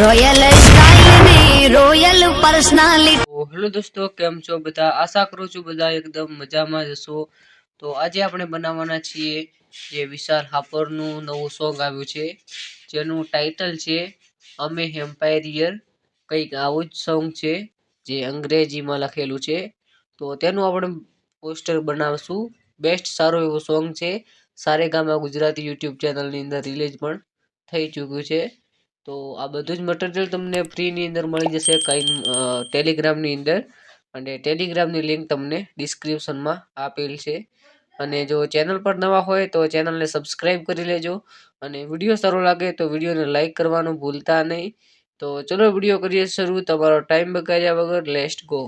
Royal royal personality hello દોસ્તો, કેમ છો બધા? આશા કરું છું બધા એકદમ મજામાં જશો તો આજે આપણે બનાવવાના છીએ જે વિશાલ હાપરનું નવું સોંગ આવ્યું છે, જેનું ટાઇટલ છે, અમે હેમ્પાયરિયર કંઈક આવું જ સોંગ છે, જે અંગ્રેજીમાં લખેલું છે. તો તેનું આપણે પોસ્ટર બનાવશું. બેસ્ટ સારો એવો સોંગ છે. સારેગામા ગુજરાતી યુટ્યુબ ચેનલની અંદર રિલીઝ પણ થઈ ચૂક્યું છે. તો આ બધું જ મટીરિયલ તમને ફ્રીની અંદર મળી જશે કઈ ટેલિગ્રામની અંદર. અને ટેલિગ્રામની લિંક તમને ડિસ્ક્રિપ્શનમાં આપેલ છે. અને જો ચેનલ પર નવા હોય તો ચેનલને સબસ્ક્રાઈબ કરી લેજો. અને વીડિયો સારો લાગે તો વિડીયોને લાઈક કરવાનું ભૂલતા નહીં. તો ચલો વીડિયો કરીએ શરૂ. તમારો ટાઈમ બગાડ્યા વગર લેસ્ટ ગો